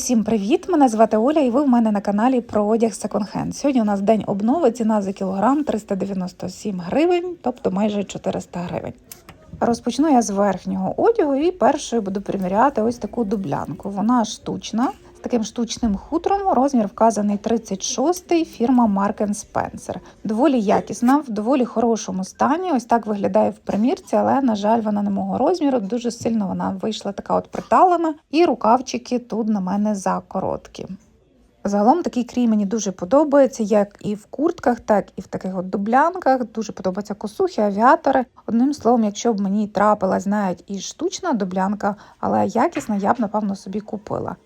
Усім привіт! Мене звати Оля, і ви в мене на каналі про одяг секонд-хенд. Сьогодні у нас день обнови, ціна за кілограм 397 гривень, тобто майже 400 гривень. Розпочну я з верхнього одягу і першою буду приміряти ось таку дублянку. Вона штучна, таким штучним хутром. Розмір вказаний 36-й, фірма Mark Spencer. Доволі якісна, в доволі хорошому стані. Ось так виглядає в примірці, але, на жаль, вона не мого розміру. Дуже сильно вона вийшла така от приталена, і рукавчики тут на мене закороткі. Загалом такий крій мені дуже подобається, як і в куртках, так і в таких от дублянках. Дуже подобаються косухи, авіатори. Одним словом, якщо б мені трапилась навіть і штучна дублянка, але якісна, я б напевно собі купила.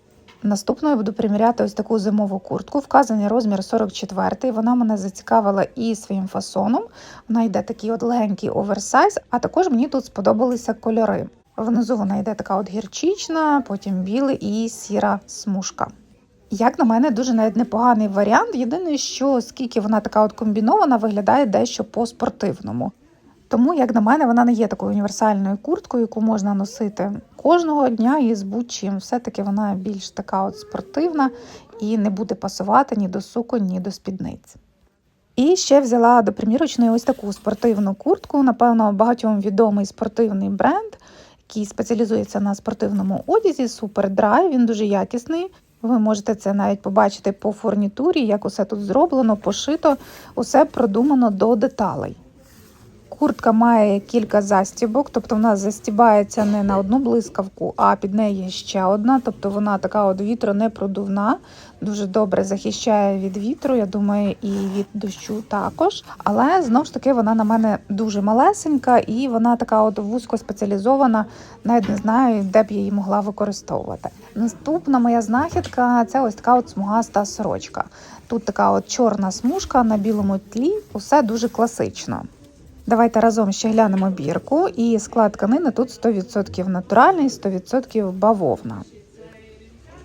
Наступною буду приміряти ось таку зимову куртку. Вказаний розмір 44 Вона мене зацікавила і своїм фасоном. Вона йде такий от легенький оверсайз, а також мені тут сподобалися кольори. Внизу вона йде така от гірчична, потім білий і сіра смужка. Як на мене, дуже навіть непоганий варіант. Єдине, що оскільки вона така от комбінована, виглядає дещо по-спортивному. Тому, як на мене, вона не є такою універсальною курткою, яку можна носити кожного дня і з будь-чим. Все-таки вона більш така от спортивна і не буде пасувати ні до суконь, ні до спідниць. І ще взяла до примірочної ось таку спортивну куртку. Напевно, багатьом відомий спортивний бренд, який спеціалізується на спортивному одязі, Superdry. Він дуже якісний. Ви можете це навіть побачити по фурнітурі, як усе тут зроблено, пошито, усе продумано до деталей. Куртка має кілька застібок, тобто вона застібається не на одну блискавку, а під нею ще одна. Тобто вона така от вітронепродувна, дуже добре захищає від вітру, я думаю, і від дощу також. Але знову ж таки вона на мене дуже малесенька і вона така от вузько спеціалізована, навіть не знаю, де б я її могла використовувати. Наступна моя знахідка це ось така от смугаста сорочка. Тут така от чорна смужка на білому тлі, усе дуже класично. Давайте разом ще глянемо бірку. І склад тканини тут 100% натуральний, 100% бавовна.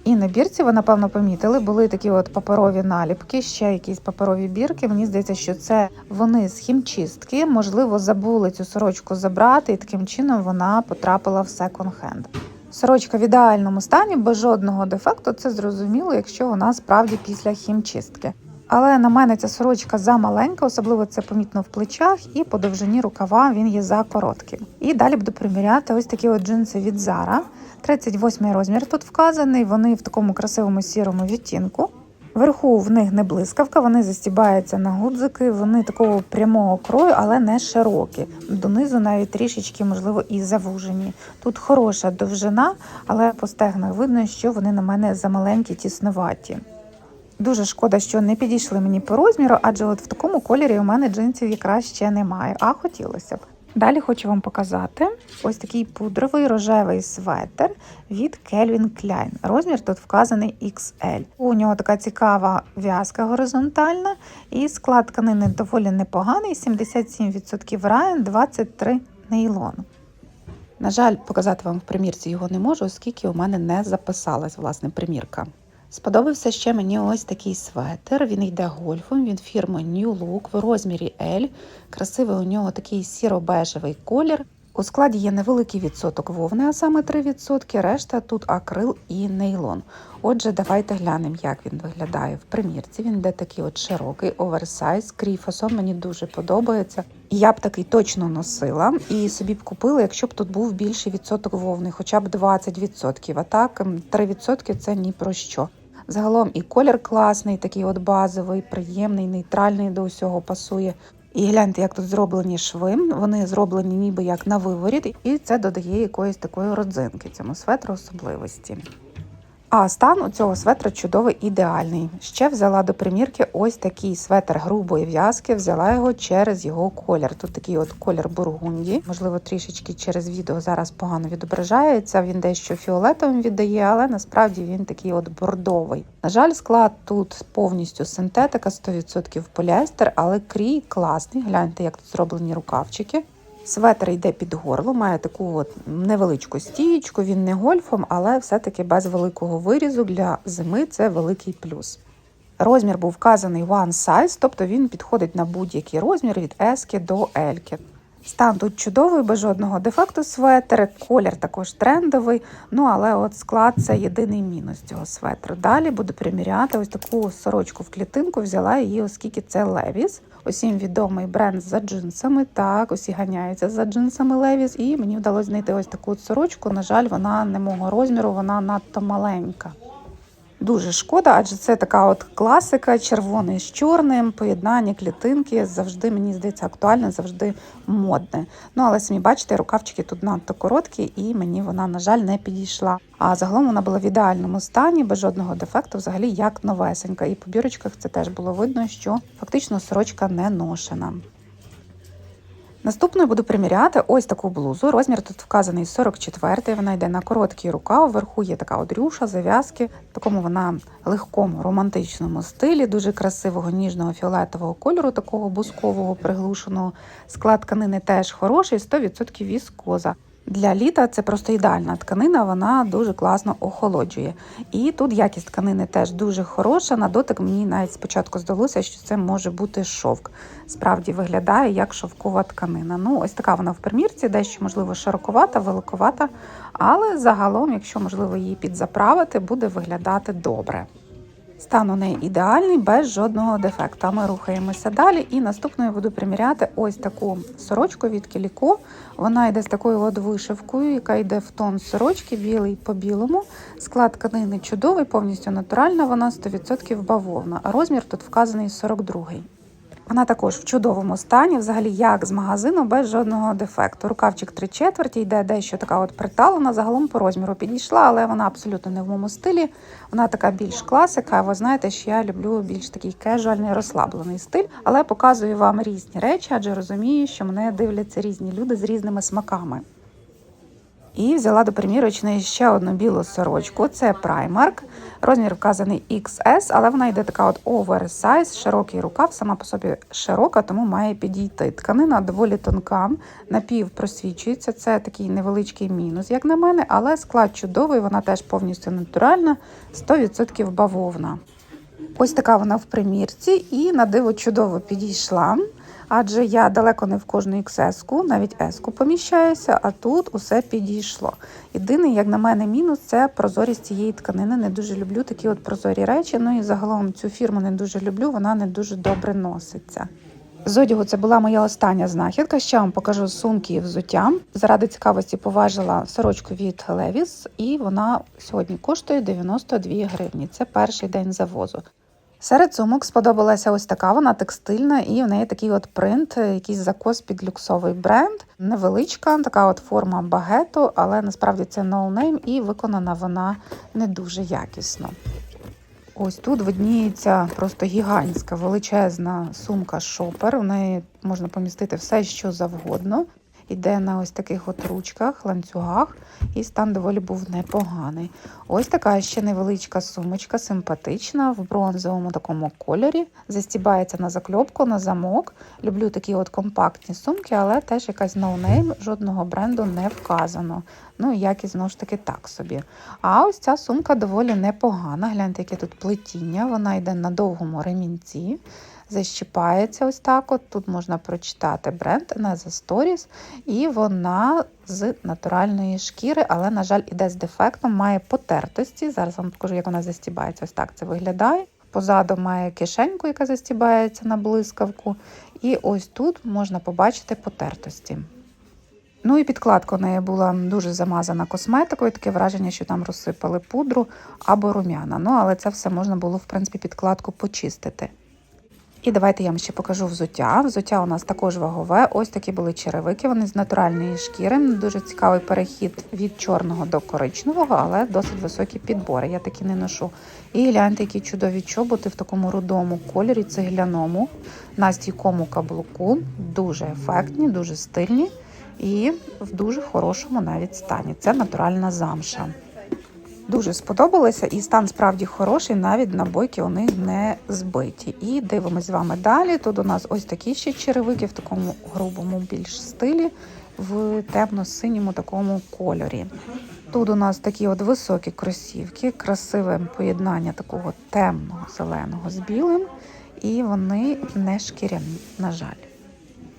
І на бірці ви, напевно, помітили, були такі от паперові наліпки, ще якісь паперові бірки. Мені здається, що це вони з хімчистки. Можливо, забули цю сорочку забрати, і таким чином вона потрапила в секонд-хенд. Сорочка в ідеальному стані, без жодного дефекту, це зрозуміло, якщо вона справді після хімчистки. Але на мене ця сорочка замаленька, особливо це помітно в плечах, і по довжині рукава він є за коротким. І далі буду приміряти ось такі от джинси від Zara. 38 розмір тут вказаний, вони в такому красивому сірому відтінку. Вверху в них не блискавка, вони застібаються на гудзики, вони такого прямого крою, але не широкі. Донизу навіть трішечки, можливо, і завужені. Тут хороша довжина, але по стегнах видно, що вони на мене замаленькі, тісноваті. Дуже шкода, що не підійшли мені по розміру, адже от в такому кольорі у мене джинсів якраз ще немає, а хотілося б. Далі хочу вам показати ось такий пудровий рожевий светр від Calvin Klein. Розмір тут вказаний XL. У нього така цікава в'язка горизонтальна, і склад тканини доволі непоганий: 77% раєн, 23% нейлон. На жаль, показати вам в примірці його не можу, оскільки у мене не записалась власне примірка. Сподобався ще мені ось такий светр. Він йде гольфом, він фірми New Look в розмірі L. Красивий у нього такий сіро-бежевий колір. У складі є невеликий відсоток вовни, а саме 3%, решта тут акрил і нейлон. Отже, давайте глянемо, як він виглядає в примірці. Він йде такий от широкий оверсайз, крій фасон мені дуже подобається. Я б такий точно носила і собі б купила, якщо б тут був більший відсоток вовни, хоча б 20%. А так 3% це ні про що. Загалом і колір класний, такий от базовий, приємний, нейтральний до усього пасує. І гляньте, як тут зроблені шви. Вони зроблені ніби як на виворіт, і це додає якоїсь такої родзинки цьому светру особливості. А стан у цього светра чудовий ідеальний. Ще взяла до примірки ось такий светр грубої в'язки, взяла його через його колір. Тут такий от колір бургунді. Можливо, трішечки через відео зараз погано відображається. Він дещо фіолетовим віддає, але насправді він такий от бордовий. На жаль, склад тут повністю синтетика, 100% поліестер, але крій класний. Гляньте, як тут зроблені рукавчики. Светр йде під горло, має таку от невеличку стієчку, він не гольфом, але все-таки без великого вирізу для зими це великий плюс. Розмір був вказаний one size, тобто він підходить на будь-який розмір від S до L. Стан тут чудовий, без жодного дефекту светр, колір також трендовий. Ну але от склад це єдиний мінус цього светру. Далі буду приміряти ось таку сорочку в клітинку. Взяла її, оскільки це Levi's. Усім відомий бренд за джинсами. Так, усі ганяються за джинсами Левіс, І мені вдалося знайти ось таку сорочку. На жаль, вона не мого розміру, вона надто маленька. Дуже шкода, адже це така от класика, червоний з чорним, поєднання клітинки завжди, мені здається, актуальне, завжди модне. Ну, але самі бачите, рукавчики тут надто короткі, і мені вона, на жаль, не підійшла. А загалом вона була в ідеальному стані, без жодного дефекту, взагалі як новесенька. І по бірочках це теж було видно, що фактично сорочка не ношена. Наступною буду приміряти ось таку блузу. Розмір тут вказаний 44 Вона йде на короткий рукав. Вверху є така одрюша, зав'язки. В такому вона легкому романтичному стилі, дуже красивого ніжного фіолетового кольору, такого бускового, приглушеного. Склад тканини теж хороший, 100% віскоза. Для літа це просто ідеальна тканина, вона дуже класно охолоджує. І тут якість тканини теж дуже хороша. На дотик мені навіть спочатку здалося, що це може бути шовк. Справді виглядає як шовкова тканина. Ну, ось така вона в примірці, дещо, можливо, широковата, великовата, але загалом, якщо можливо її підзаправити, буде виглядати добре. Стан у неї ідеальний, без жодного дефекту. Ми рухаємося далі. І наступною буду приміряти ось таку сорочку від Кіліко. Вона йде з такою от вишивкою, яка йде в тон сорочки, білий по білому. Склад тканини чудовий, повністю натуральна, вона 100% бавовна. А розмір тут вказаний 42-й. Вона також в чудовому стані, взагалі як з магазину, без жодного дефекту. Рукавчик 3 четверті, йде дещо така от приталена, загалом по розміру підійшла, але вона абсолютно не в моєму стилі. Вона така більш класика. Ви знаєте, що я люблю більш такий кежуальний, розслаблений стиль, але показую вам різні речі, адже розумію, що мене дивляться різні люди з різними смаками. І взяла до примірочної ще одну білу сорочку. Це Primark. Розмір вказаний XS, але вона йде така от оверсайз, широкий рукав, сама по собі широка, тому має підійти. Тканина доволі тонка, напів просвічується. Це такий невеличкий мінус, як на мене, але склад чудовий, вона теж повністю натуральна, 100% бавовна. Ось така вона в примірці і на диво чудово підійшла. Адже я далеко не в кожну XS, навіть S поміщаюся, а тут усе підійшло. Єдиний, як на мене, мінус це прозорість цієї тканини. Не дуже люблю такі от прозорі речі. Ну і загалом цю фірму не дуже люблю, вона не дуже добре носиться. З одягу це була моя остання знахідка. Ще вам покажу сумки і взуття. Заради цікавості поважила сорочку від Levi's, і вона сьогодні коштує 92 гривні. Це перший день завозу. Серед сумок сподобалася ось така вона текстильна, і в неї такий от принт, якийсь закос під люксовий бренд. Невеличка, така от форма багету, але насправді це name і виконана вона не дуже якісно. Ось тут видніється просто гігантська величезна сумка шопер. В неї можна помістити все, що завгодно. Іде на ось таких от ручках, ланцюгах, і стан доволі був непоганий. Ось така ще невеличка сумочка, симпатична, в бронзовому такому кольорі. Застібається на закльопку, на замок. Люблю такі от компактні сумки, але теж якась ноунейм, жодного бренду не вказано. Ну, якість, знову ж таки, так собі. А ось ця сумка доволі непогана. Гляньте, яке тут плетіння. Вона йде на довгому ремінці защіпається ось так. от. Тут можна прочитати бренд Neza Stories, і вона з натуральної шкіри, але, на жаль, іде з дефектом, має потертості. Зараз вам покажу, як вона застібається. Ось так це виглядає. Позаду має кишеньку, яка застібається на блискавку. І ось тут можна побачити потертості. Ну і підкладка у неї була дуже замазана косметикою, таке враження, що там розсипали пудру або рум'яна. Ну, але це все можна було, в принципі, підкладку почистити. І давайте я вам ще покажу взуття. Взуття у нас також вагове. Ось такі були черевики, вони з натуральної шкіри. Дуже цікавий перехід від чорного до коричневого, але досить високі підбори. Я такі не ношу. І гляньте, які чудові чоботи в такому рудому кольорі, цегляному, на стійкому каблуку. Дуже ефектні, дуже стильні і в дуже хорошому навіть стані. Це натуральна замша. Дуже сподобалося, і стан справді хороший, навіть набойки вони не збиті. І дивимось з вами далі. Тут у нас ось такі ще черевики в такому грубому більш стилі, в темно-синьому такому кольорі. Тут у нас такі от високі кросівки, красиве поєднання такого темного зеленого з білим, і вони не шкіряні, на жаль.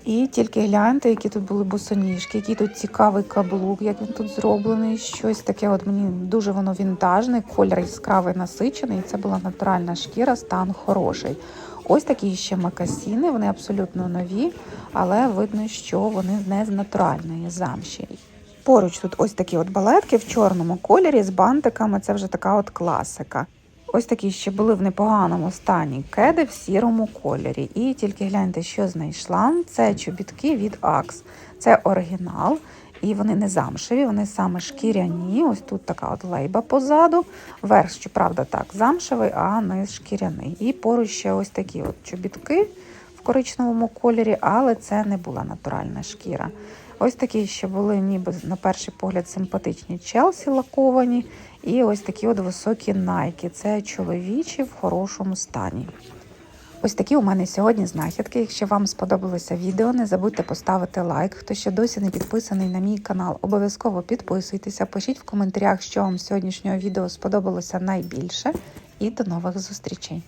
І тільки гляньте, які тут були босоніжки, який тут цікавий каблук, як він тут зроблений. Щось таке, от мені дуже воно вінтажне, колір яскравий насичений. І це була натуральна шкіра, стан хороший. Ось такі ще макасіни, вони абсолютно нові, але видно, що вони не з натуральної замші. Поруч тут ось такі от балетки в чорному кольорі з бантиками. Це вже така от класика. Ось такі ще були в непоганому стані кеди в сірому кольорі. І тільки гляньте, що знайшла. Це чобітки від Axe. Це оригінал. І вони не замшеві, вони саме шкіряні. Ось тут така от лейба позаду. Верх, щоправда, так, замшевий, а низ шкіряний. І поруч ще ось такі от чобітки в коричневому кольорі, але це не була натуральна шкіра. Ось такі ще були, ніби на перший погляд, симпатичні челсі лаковані. І ось такі от високі найки. Це чоловічі в хорошому стані. Ось такі у мене сьогодні знахідки. Якщо вам сподобалося відео, не забудьте поставити лайк. Хто ще досі не підписаний на мій канал, обов'язково підписуйтеся, пишіть в коментарях, що вам сьогоднішнього відео сподобалося найбільше. І до нових зустрічей!